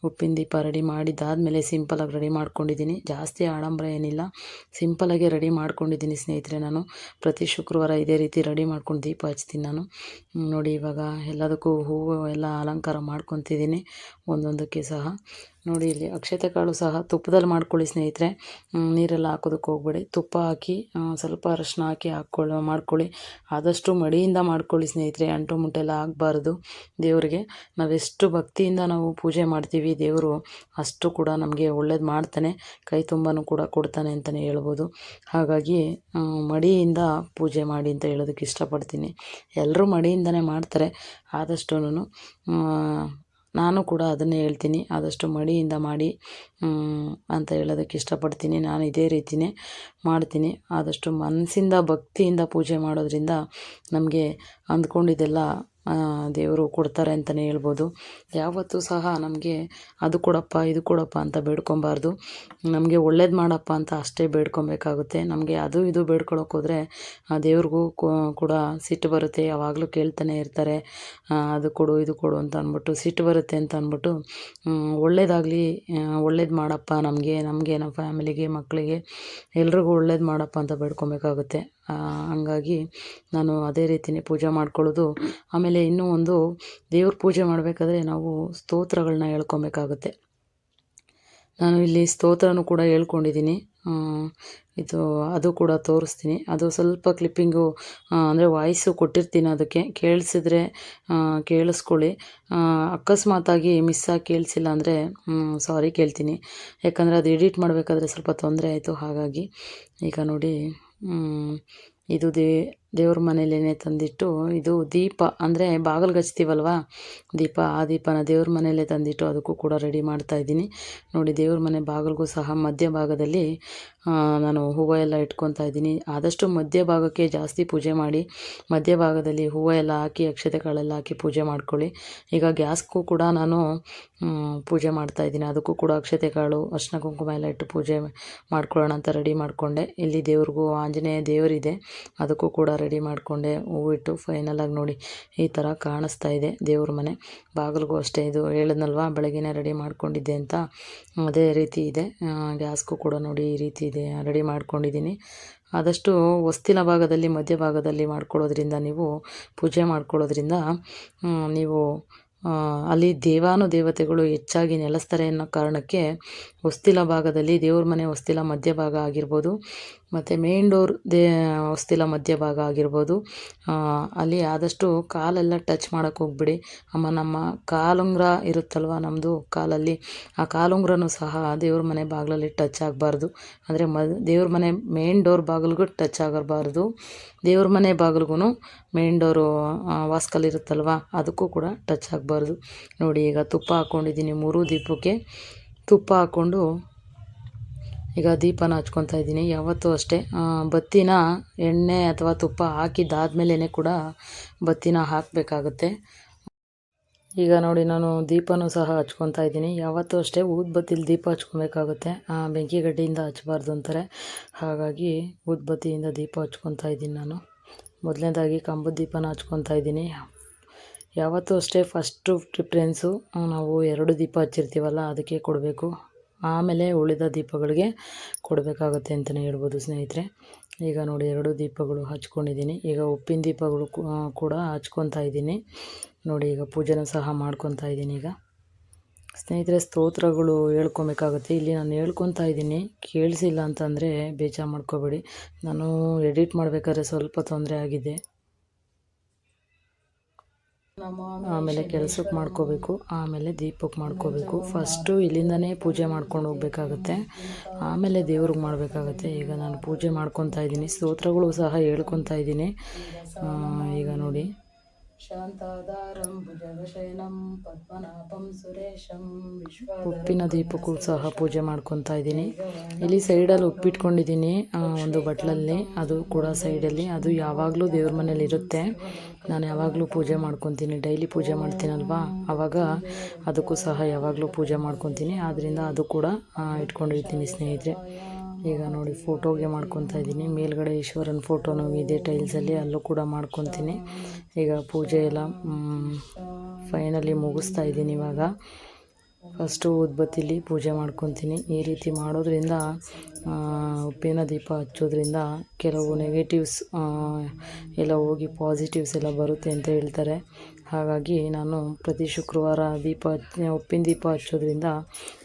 ಉಪ್ಪಿನ ದೀಪ ರೆಡಿ ಮಾಡಿದ್ದಾದಮೇಲೆ ಸಿಂಪಲಾಗಿ ರೆಡಿ ಮಾಡ್ಕೊಂಡಿದ್ದೀನಿ. ಜಾಸ್ತಿ ಆಡಂಬರ ಏನಿಲ್ಲ. ಸಿಂಪಲಾಗೆ ರೆಡಿ ಮಾಡ್ಕೊಂಡಿದ್ದೀನಿ ಸ್ನೇಹಿತರೆ ನಾನು. ಪ್ರತಿ ಶುಕ್ರವಾರ ಇದೇ ರೀತಿ ರೆಡಿ ಮಾಡ್ಕೊಂಡು ದೀಪ ಹಚ್ತೀನಿ ನಾನು. ನೋಡಿ ಇವಾಗ ಎಲ್ಲದಕ್ಕೂ ಹೂವು ಎಲ್ಲ ಅಲಂಕಾರ ಮಾಡ್ಕೊತಿದ್ದೀನಿ. ಒಂದೊಂದಕ್ಕೆ ಸಹ. ನೋಡಿ ಇಲ್ಲಿ ಅಕ್ಷತೆ ಕಾಳು ಸಹ ತುಪ್ಪದಲ್ಲಿ ಮಾಡ್ಕೊಳ್ಳಿ ಸ್ನೇಹಿತರೆ. ನೀರೆಲ್ಲ ಹಾಕೋದಕ್ಕೆ ಹೋಗ್ಬೇಡಿ. ತುಪ್ಪ ಹಾಕಿ ಸ್ವಲ್ಪ ಅರಶಿನ ಹಾಕಿ ಹಾಕ್ಕೊಳ್ಳಿ ಮಾಡ್ಕೊಳ್ಳಿ. ಆದಷ್ಟು ಮಡಿಯಿಂದ ಮಾಡ್ಕೊಳ್ಳಿ ಸ್ನೇಹಿತರೆ. ಅಂಟು ಮುಟ್ಟೆ ಎಲ್ಲ ಆಗಬಾರ್ದು ದೇವರಿಗೆ. ನಾವೆಷ್ಟು ಭಕ್ತಿಯಿಂದ ನಾವು ಪೂಜೆ ಮಾಡ್ತೀವಿ ದೇವರು ಅಷ್ಟು ಕೂಡ ನಮಗೆ ಒಳ್ಳೇದು ಮಾಡ್ತಾನೆ, ಕೈ ತುಂಬನೂ ಕೂಡ ಕೊಡ್ತಾನೆ ಅಂತಲೇ ಹೇಳ್ಬೋದು. ಹಾಗಾಗಿ ಮಡಿಯಿಂದ ಪೂಜೆ ಮಾಡಿ ಅಂತ ಹೇಳೋದಕ್ಕೆ ಇಷ್ಟಪಡ್ತೀನಿ. ಎಲ್ಲರೂ ಮಡಿಯಿಂದನೇ ಮಾಡ್ತಾರೆ. ಆದಷ್ಟು ನಾನು ಕೂಡ ಅದನ್ನೇ ಹೇಳ್ತೀನಿ. ಆದಷ್ಟು ಮಡಿಯಿಂದ ಮಾಡಿ ಅಂತ ಹೇಳೋದಕ್ಕೆ ಇಷ್ಟಪಡ್ತೀನಿ. ನಾನು ಇದೇ ರೀತಿಯೇ ಮಾಡ್ತೀನಿ. ಆದಷ್ಟು ಮನಸ್ಸಿಂದ ಭಕ್ತಿಯಿಂದ ಪೂಜೆ ಮಾಡೋದ್ರಿಂದ ನಮಗೆ ಅಂದ್ಕೊಂಡಿದ್ದೆಲ್ಲ ದೇವರು ಕೊಡ್ತಾರೆ ಅಂತಲೇ ಹೇಳ್ಬೋದು. ಯಾವತ್ತೂ ಸಹ ನಮಗೆ ಅದು ಕೊಡಪ್ಪ, ಇದು ಕೊಡಪ್ಪ ಅಂತ ಬೇಡ್ಕೊಬಾರ್ದು. ನಮಗೆ ಒಳ್ಳೇದು ಮಾಡಪ್ಪ ಅಂತ ಅಷ್ಟೇ ಬೇಡ್ಕೊಬೇಕಾಗುತ್ತೆ. ನಮಗೆ ಅದು ಇದು ಬೇಡ್ಕೊಳಕ್ಕೆ ಹೋದರೆ, ಆ, ದೇವ್ರಿಗೂ ಕೂಡ ಸಿಟ್ಟು ಬರುತ್ತೆ. ಯಾವಾಗಲೂ ಕೇಳ್ತಾನೆ ಇರ್ತಾರೆ. ಅದು ಕೊಡು, ಇದು ಕೊಡು ಅಂತ ಅಂದ್ಬಿಟ್ಟು, ಸಿಟ್ಟು ಬರುತ್ತೆ ಅಂತ ಅಂದ್ಬಿಟ್ಟು ಒಳ್ಳೇದಾಗಲಿ ಒಳ್ಳೇದು ಮಾಡಪ್ಪ ನಮಗೆ ನಮಗೆ, ನಮ್ಮ ಫ್ಯಾಮಿಲಿಗೆ ಮಕ್ಕಳಿಗೆ ಎಲ್ರಿಗೂ ಒಳ್ಳೇದು ಮಾಡಪ್ಪ ಅಂತ ಬೇಡ್ಕೊಬೇಕಾಗುತ್ತೆ. ಹಂಗಾಗಿ ನಾನು ಅದೇ ರೀತಿಯೇ ಪೂಜೆ ಮಾಡ್ಕೊಳ್ಳೋದು. ಆಮೇಲೆ ಇನ್ನೂ ಒಂದು, ದೇವ್ರ ಪೂಜೆ ಮಾಡಬೇಕಾದ್ರೆ ನಾವು ಸ್ತೋತ್ರಗಳನ್ನ ಹೇಳ್ಕೊಬೇಕಾಗುತ್ತೆ. ನಾನು ಇಲ್ಲಿ ಸ್ತೋತ್ರನೂ ಕೂಡ ಹೇಳ್ಕೊಂಡಿದ್ದೀನಿ. ಇದು, ಅದು ಕೂಡ ತೋರಿಸ್ತೀನಿ. ಅದು ಸ್ವಲ್ಪ ಕ್ಲಿಪ್ಪಿಂಗು ಅಂದರೆ ವಾಯ್ಸು ಕೊಟ್ಟಿರ್ತೀನಿ ಅದಕ್ಕೆ. ಕೇಳಿಸಿದ್ರೆ ಕೇಳಿಸ್ಕೊಳ್ಳಿ. ಅಕಸ್ಮಾತಾಗಿ ಮಿಸ್ಸಾಗಿ ಕೇಳಿಸಿಲ್ಲ ಅಂದರೆ ಸಾರಿ ಕೇಳ್ತೀನಿ. ಯಾಕಂದರೆ ಅದು ಎಡಿಟ್ ಮಾಡಬೇಕಾದ್ರೆ ಸ್ವಲ್ಪ ತೊಂದರೆ ಆಯಿತು, ಹಾಗಾಗಿ. ಈಗ ನೋಡಿ ಮ್, ಇದು ದೇ ದೇವ್ರ ಮನೇಲೇ ತಂದಿಟ್ಟು ಇದು ದೀಪ ಅಂದರೆ ಬಾಗಿಲ್ಗೆ ಹಚ್ತೀವಲ್ವ ದೀಪ, ಆ ದೀಪನ ದೇವ್ರ ಮನೆಯಲ್ಲೇ ತಂದಿಟ್ಟು ಅದಕ್ಕೂ ಕೂಡ ರೆಡಿ ಮಾಡ್ತಾ ಇದ್ದೀನಿ. ನೋಡಿ, ದೇವ್ರ ಮನೆ ಬಾಗಿಲಿಗೂ ಸಹ ಮಧ್ಯಭಾಗದಲ್ಲಿ ಭಾಗದಲ್ಲಿ ನಾನು ಹೂವು ಎಲ್ಲ ಇಟ್ಕೊತಾ ಇದ್ದೀನಿ. ಆದಷ್ಟು ಮಧ್ಯಭಾಗಕ್ಕೆ ಜಾಸ್ತಿ ಪೂಜೆ ಮಾಡಿ ಮಧ್ಯಭಾಗದಲ್ಲಿ ಹೂವು ಎಲ್ಲ ಹಾಕಿ, ಅಕ್ಷತೆಗಳೆಲ್ಲ ಹಾಕಿ ಪೂಜೆ ಮಾಡ್ಕೊಳ್ಳಿ. ಈಗ ಗ್ಯಾಸ್ಗೂ ಕೂಡ ನಾನು ಪೂಜೆ ಮಾಡ್ತಾ ಇದ್ದೀನಿ. ಅದಕ್ಕೂ ಕೂಡ ಅಕ್ಷತೆಗಳು, ಅರ್ಶಿನ ಕುಂಕುಮ ಎಲ್ಲ ಇಟ್ಟು ಪೂಜೆ ಮಾಡ್ಕೊಳ್ಳೋಣ ಅಂತ ರೆಡಿ ಮಾಡಿಕೊಂಡೆ. ಇಲ್ಲಿ ದೇವ್ರಿಗೂ ಆಂಜನೇಯ ದೇವರಿದೆ. ಅದಕ್ಕೂ ಕೂಡ ರೆಡಿ ಮಾಡಿಕೊಂಡೆ. ಹೂವಿಟ್ಟು ಫೈನಲಾಗಿ ನೋಡಿ ಈ ಥರ ಕಾಣಿಸ್ತಾ ಇದೆ ದೇವ್ರ ಮನೆ. ಬಾಗಿಲಿಗೂ ಅಷ್ಟೇ ಇದು ಹೇಳಿದ್ನಲ್ವ? ಬೆಳಗ್ಗೆನೇ ರೆಡಿ ಮಾಡ್ಕೊಂಡಿದ್ದೆ ಅಂತ. ಅದೇ ರೀತಿ ಇದೆ. ಗ್ಯಾಸ್ಗೂ ಕೂಡ ನೋಡಿ ಈ ರೀತಿ ಇದೆ. ರೆಡಿ ಮಾಡ್ಕೊಂಡಿದ್ದೀನಿ. ಆದಷ್ಟು ವಸ್ತಿನ ಭಾಗದಲ್ಲಿ ಮಧ್ಯಭಾಗದಲ್ಲಿ ಮಾಡ್ಕೊಳ್ಳೋದ್ರಿಂದ ನೀವು ಪೂಜೆ ಮಾಡ್ಕೊಳ್ಳೋದ್ರಿಂದ ನೀವು ಅಲ್ಲಿ ದೇವಾನು ದೇವತೆಗಳು ಹೆಚ್ಚಾಗಿ ನೆಲೆಸ್ತಾರೆ ಅನ್ನೋ ಕಾರಣಕ್ಕೆ ಹೊಸ್ತಿಲ ಭಾಗದಲ್ಲಿ ದೇವ್ರ ಮನೆ ಹೊಸ್ತಿಲ ಮಧ್ಯಭಾಗ ಆಗಿರ್ಬೋದು. ಮತ್ತು ಮೇನ್ ಡೋರ್ ದೇ ಹೊಸ್ತಿಲ ಮಧ್ಯಭಾಗ ಆಗಿರ್ಬೋದು. ಅಲ್ಲಿ ಆದಷ್ಟು ಕಾಲೆಲ್ಲ ಟಚ್ ಮಾಡೋಕ್ಕೆ ಹೋಗ್ಬಿಡಿ. ಅಮ್ಮ, ನಮ್ಮ ಕಾಲುಂಗ್ರ ಇರುತ್ತಲ್ವ ನಮ್ಮದು ಕಾಲಲ್ಲಿ? ಆ ಕಾಲುಂಗ್ರನೂ ಸಹ ದೇವ್ರ ಮನೆ ಬಾಗಿಲಲ್ಲಿ ಟಚ್ ಆಗಬಾರ್ದು. ಅಂದರೆ ಮ, ದೇವ್ರ ಮನೆ ಮೇನ್ ಡೋರ್ ಬಾಗಿಲ್ಗೂ ಟಚ್ ಆಗಬಾರ್ದು. ದೇವ್ರ ಮನೆ ಬಾಗಿಲ್ಗೂ ಮೇನ್ ಡೋರು ವಾಸ್ಕಲ್ ಇರುತ್ತಲ್ವ? ಅದಕ್ಕೂ ಕೂಡ ಟಚ್ ಆಗಬಾರ್ದು. ನೋಡಿ, ಈಗ ತುಪ್ಪ ಹಾಕ್ಕೊಂಡಿದ್ದೀನಿ ಮೂರು ದೀಪಕ್ಕೆ. ತುಪ್ಪ ಹಾಕ್ಕೊಂಡು ಈಗ ದೀಪನ ಹಚ್ಕೊತಾ ಇದ್ದೀನಿ. ಯಾವತ್ತೂ ಅಷ್ಟೇ. ಬತ್ತಿನ ಎಣ್ಣೆ ಅಥವಾ ತುಪ್ಪ ಹಾಕಿದ್ದಾದ್ಮೇಲೆ ಕೂಡ ಬತ್ತಿನ ಹಾಕಬೇಕಾಗುತ್ತೆ. ಈಗ ನೋಡಿ, ನಾನು ದೀಪನೂ ಸಹ ಹಚ್ಕೊತಾ ಇದ್ದೀನಿ. ಯಾವತ್ತೂ ಅಷ್ಟೇ ಊದ್ಬತ್ತಿಲಿ ದೀಪ ಹಚ್ಕೊಬೇಕಾಗುತ್ತೆ. ಬೆಂಕಿ ಗಡ್ಡೆಯಿಂದ ಹಚ್ಬಾರ್ದು ಅಂತಾರೆ. ಹಾಗಾಗಿ ಊದ್ಬತ್ತಿಯಿಂದ ದೀಪ ಹಚ್ಕೊತಾ ಇದ್ದೀನಿ ನಾನು. ಮೊದಲನೇದಾಗಿ ಕಂಬದ ದೀಪನ ಹಚ್ಕೊತಾ ಇದ್ದೀನಿ. ಯಾವತ್ತೂ ಅಷ್ಟೇ ಫಸ್ಟು ಪ್ರಿಫ್ರೆನ್ಸು, ನಾವು ಎರಡು ದೀಪ ಹಚ್ಚಿರ್ತೀವಲ್ಲ, ಅದಕ್ಕೆ ಕೊಡಬೇಕು. ಆಮೇಲೆ ಉಳಿದ ದೀಪಗಳಿಗೆ ಕೊಡಬೇಕಾಗುತ್ತೆ ಅಂತಲೇ ಹೇಳ್ಬೋದು ಸ್ನೇಹಿತರೆ. ಈಗ ನೋಡಿ ಎರಡು ದೀಪಗಳು ಹಚ್ಕೊಂಡಿದ್ದೀನಿ. ಈಗ ಉಪ್ಪಿನ ದೀಪಗಳು ಕೂಡ ಹಚ್ಕೊತಾ ಇದ್ದೀನಿ. ನೋಡಿ ಈಗ ಪೂಜೆನ ಸಹ ಮಾಡ್ಕೊತಾ ಇದ್ದೀನಿ ಈಗ. ಸ್ನೇಹಿತರೆ, ಸ್ತೋತ್ರಗಳು ಹೇಳ್ಕೊಬೇಕಾಗುತ್ತೆ. ಇಲ್ಲಿ ನಾನು ಹೇಳ್ಕೊತಾ ಇದ್ದೀನಿ. ಕೇಳಿಸಿಲ್ಲ ಅಂತಂದರೆ ಬೇಜಾರು ಮಾಡ್ಕೋಬೇಡಿ. ನಾನು ಎಡಿಟ್ ಮಾಡಬೇಕಾದ್ರೆ ಸ್ವಲ್ಪ ತೊಂದರೆ ಆಗಿದೆ. ಆಮೇಲೆ ಕೆಲಸಕ್ಕೆ ಮಾಡ್ಕೋಬೇಕು. ಆಮೇಲೆ ದೀಪಕ್ಕೆ ಮಾಡ್ಕೋಬೇಕು. ಫಸ್ಟು ಇಲ್ಲಿಂದನೇ ಪೂಜೆ ಮಾಡ್ಕೊಂಡು ಹೋಗ್ಬೇಕಾಗತ್ತೆ. ಆಮೇಲೆ ದೇವ್ರಿಗೆ ಮಾಡಬೇಕಾಗತ್ತೆ. ಈಗ ನಾನು ಪೂಜೆ ಮಾಡ್ಕೊತಾ ಇದ್ದೀನಿ. ಸ್ತೋತ್ರಗಳು ಸಹ ಹೇಳ್ಕೊತಾ ಇದ್ದೀನಿ. ಈಗ ನೋಡಿ. ಪದ್ಮನಾಭಂ ಸುರೇಶಂ ಉಪ್ಪಿನ ದೀಪಕ್ಕೂ ಸಹ ಪೂಜೆ ಮಾಡ್ಕೊತಾ ಇದ್ದೀನಿ. ಇಲ್ಲಿ ಸೈಡಲ್ಲಿ ಉಪ್ಪಿಟ್ಕೊಂಡಿದ್ದೀನಿ ಒಂದು ಬಟ್ಲಲ್ಲಿ. ಅದು ಕೂಡ ಸೈಡಲ್ಲಿ ಅದು ಯಾವಾಗಲೂ ದೇವ್ರ ಮನೇಲಿ ಇರುತ್ತೆ. ನಾನು ಯಾವಾಗಲೂ ಪೂಜೆ ಮಾಡ್ಕೊತೀನಿ. ಡೈಲಿ ಪೂಜೆ ಮಾಡ್ತೀನಲ್ವಾ? ಆವಾಗ ಅದಕ್ಕೂ ಸಹ ಯಾವಾಗಲೂ ಪೂಜೆ ಮಾಡ್ಕೊತೀನಿ. ಆದ್ದರಿಂದ ಅದು ಕೂಡ ಇಟ್ಕೊಂಡಿರ್ತೀನಿ ಸ್ನೇಹಿತರೆ. ಈಗ ನೋಡಿ ಫೋಟೋಗೆ ಮಾಡ್ಕೊತಾ ಇದ್ದೀನಿ. ಮೇಲ್ಗಡೆ ಈಶ್ವರನ ಫೋಟೋನೂ ಇದೆ ಟೈಲ್ಸಲ್ಲಿ ಅಲ್ಲೂ ಕೂಡ ಮಾಡ್ಕೊತೀನಿ. ಈಗ ಪೂಜೆ ಎಲ್ಲ ಫೈನಲಿ ಮುಗಿಸ್ತಾ ಇದ್ದೀನಿ ಇವಾಗ. ಫಸ್ಟು ಉದ್ಬತ್ತಿಲಿ ಪೂಜೆ ಮಾಡ್ಕೊತೀನಿ. ಈ ರೀತಿ ಮಾಡೋದ್ರಿಂದ ಉಪ್ಪಿನ ದೀಪ ಹಚ್ಚೋದ್ರಿಂದ ಕೆಲವು ನೆಗೆಟಿವ್ಸ್ ಎಲ್ಲ ಹೋಗಿ ಪಾಸಿಟಿವ್ಸ್ ಎಲ್ಲ ಬರುತ್ತೆ ಅಂತ ಹೇಳ್ತಾರೆ. ಹಾಗಾಗಿ ನಾನು ಪ್ರತಿ ಶುಕ್ರವಾರ ದೀಪ ಉಪ್ಪಿನ ದೀಪ ಹಚ್ಚೋದ್ರಿಂದ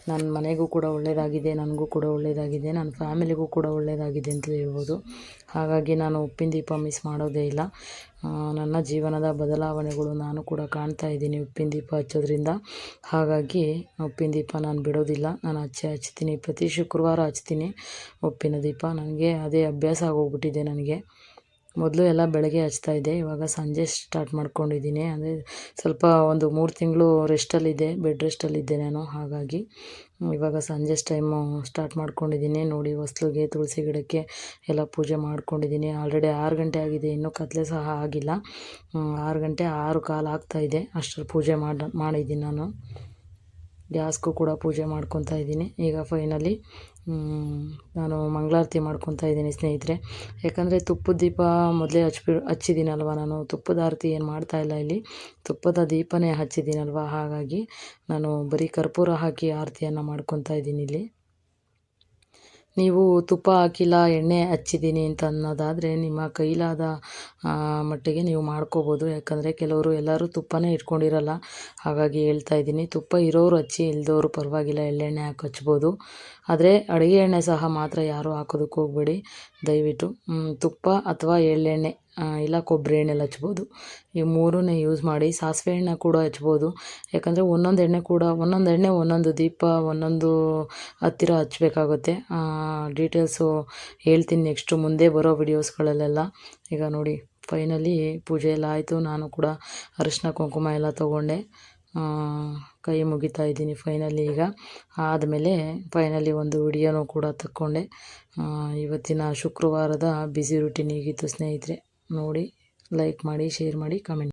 ನನ್ನ ಮನೆಗೂ ಕೂಡ ಒಳ್ಳೆಯದಾಗಿದೆ ನನಗೂ ಕೂಡ ಒಳ್ಳೆಯದಾಗಿದೆ ನನ್ನ ಫ್ಯಾಮಿಲಿಗೂ ಕೂಡ ಒಳ್ಳೆಯದಾಗಿದೆ ಅಂತ ಹೇಳ್ಬೋದು. ಹಾಗಾಗಿ ನಾನು ಉಪ್ಪಿನ ದೀಪ ಮಿಸ್ ಮಾಡೋದೇ ಇಲ್ಲ. ನನ್ನ ಜೀವನದ ಬದಲಾವಣೆಗಳು ನಾನು ಕೂಡ ಕಾಣ್ತಾ ಇದ್ದೀನಿ ಉಪ್ಪಿನ ದೀಪ ಹಚ್ಚೋದ್ರಿಂದ. ಹಾಗಾಗಿ ಉಪ್ಪಿನ ದೀಪ ನಾನು ಬಿಡೋದಿಲ್ಲ. ನಾನು ಹಚ್ಚಿ ಹಚ್ತೀನಿ ಪ್ರತಿ ಶುಕ್ರವಾರ ಹಚ್ತೀನಿ ಉಪ್ಪಿನ ದೀಪ. ನನಗೆ ಅದೇ ಅಭ್ಯಾಸ ಆಗೋಗ್ಬಿಟ್ಟಿದೆ ನನಗೆ. ಮೊದಲು ಎಲ್ಲ ಬೆಳಗ್ಗೆ ಹಚ್ತಾ ಇದ್ದೆ. ಇವಾಗ ಸಂಜೆ ಸ್ಟಾರ್ಟ್ ಮಾಡ್ಕೊಂಡಿದ್ದೀನಿ. ಅಂದರೆ ಸ್ವಲ್ಪ ಒಂದು ಮೂರು ತಿಂಗಳು ರೆಸ್ಟಲ್ಲಿದ್ದೆ ಬೆಡ್ ರೆಸ್ಟಲ್ಲಿದ್ದೆ ನಾನು. ಹಾಗಾಗಿ ಇವಾಗ ಸಂಜೆ ಟೈಮು ಸ್ಟಾರ್ಟ್ ಮಾಡ್ಕೊಂಡಿದ್ದೀನಿ. ನೋಡಿ ಹೊಸ್ಲಿಗೆ ತುಳಸಿ ಗಿಡಕ್ಕೆ ಎಲ್ಲ ಪೂಜೆ ಮಾಡ್ಕೊಂಡಿದ್ದೀನಿ. ಆಲ್ರೆಡಿ ಆರು ಗಂಟೆ ಆಗಿದೆ. ಇನ್ನೂ ಕತ್ಲೆ ಸಹ ಆಗಿಲ್ಲ. ಆರು ಗಂಟೆ ಆರು ಕಾಲು ಆಗ್ತಾ ಇದೆ. ಅಷ್ಟರಲ್ಲಿ ಪೂಜೆ ಮಾಡಿ, ಮಾಡಿದ್ದೀನಿ ನಾನು. ಗ್ಯಾಸ್ಗೂ ಕೂಡ ಪೂಜೆ ಮಾಡ್ಕೊತಾ ಇದ್ದೀನಿ. ಈಗ ಫೈನಲಿ ನಾನು ಮಂಗಳಾರತಿ ಮಾಡ್ಕೊತಾ ಇದ್ದೀನಿ ಸ್ನೇಹಿತರೆ. ಯಾಕಂದರೆ ತುಪ್ಪದ ದೀಪ ಮೊದಲೇ ಹಚ್ಬಿ, ಹಚ್ಚಿದ್ದೀನಲ್ವ ನಾನು? ತುಪ್ಪದ ಆರತಿ ಏನು ಮಾಡ್ತಾ ಇಲ್ಲ ಇಲ್ಲಿ. ತುಪ್ಪದ ದೀಪನೇ ಹಚ್ಚಿದ್ದೀನಲ್ವ? ಹಾಗಾಗಿ ನಾನು ಬರೀ ಕರ್ಪೂರ ಹಾಕಿ ಆರತಿಯನ್ನು ಮಾಡ್ಕೊತಾ ಇದ್ದೀನಿ ಇಲ್ಲಿ. ನೀವು ತುಪ್ಪ ಹಾಕಿಲ್ಲ, ಎಣ್ಣೆ ಹಚ್ಚಿದ್ದೀನಿ ಅಂತ ಅನ್ನೋದಾದರೆ ನಿಮ್ಮ ಕೈಲಾದ ಮಟ್ಟಿಗೆ ನೀವು ಮಾಡ್ಕೋಬೋದು. ಯಾಕಂದರೆ ಕೆಲವರು ಎಲ್ಲರೂ ತುಪ್ಪನೇ ಇಟ್ಕೊಂಡಿರಲ್ಲ. ಹಾಗಾಗಿ ಹೇಳ್ತಾ ಇದ್ದೀನಿ, ತುಪ್ಪ ಇರೋರು ಹಚ್ಚಿ ಇಲ್ದವರು ಪರವಾಗಿಲ್ಲ, ಎಳ್ಳೆಣ್ಣೆ ಹಾಕಿ ಹಚ್ಬೋದು. ಆದರೆ ಅಡುಗೆ ಎಣ್ಣೆ ಸಹ ಮಾತ್ರ ಯಾರೂ ಹಾಕೋದಕ್ಕೆ ಹೋಗಬೇಡಿ. ದಯವಿಟ್ಟು ತುಪ್ಪ ಅಥವಾ ಎಳ್ಳೆಣ್ಣೆ ಇಲ್ಲ ಕೊಬ್ಬರಿ ಎಣ್ಣೆಲಿ ಹಚ್ಬೋದು. ಈ ಮೂರನ್ನೇ ಯೂಸ್ ಮಾಡಿ ಸಾಸಿವೆ ಎಣ್ಣೆ ಕೂಡ ಹಚ್ಬೋದು. ಯಾಕಂದರೆ ಒಂದೊಂದು ಎಣ್ಣೆ ಕೂಡ, ಒಂದೊಂದು ಎಣ್ಣೆ, ಒಂದೊಂದು ದೀಪ, ಒಂದೊಂದು ಹತ್ತಿರ ಹಚ್ಬೇಕಾಗುತ್ತೆ. ಡೀಟೇಲ್ಸು ಹೇಳ್ತೀನಿ ನೆಕ್ಸ್ಟು ಮುಂದೆ ಬರೋ ವಿಡಿಯೋಸ್ಗಳಲ್ಲೆಲ್ಲ ಈಗ ನೋಡಿ ಫೈನಲಿ ಪೂಜೆ ಎಲ್ಲ ಆಯಿತು. ನಾನು ಕೂಡ ಅರಿಶಿನ ಕುಂಕುಮ ಎಲ್ಲ ತೊಗೊಂಡೆ. ಕೈ ಮುಗಿತಾ ಇದ್ದೀನಿ ಫೈನಲಿ ಈಗ. ಆದಮೇಲೆ ಫೈನಲಿ ಒಂದು ವಿಡಿಯೋನೂ ಕೂಡ ತಕ್ಕೊಂಡೆ. ಇವತ್ತಿನ ಶುಕ್ರವಾರದ ಬ್ಯುಸಿ ರುಟೀನ್ ಹೀಗಿತ್ತು ಸ್ನೇಹಿತರೆ. ನೋಡಿ ಲೈಕ್ ಮಾಡಿ ಶೇರ್ ಮಾಡಿ ಕಮೆಂಟ್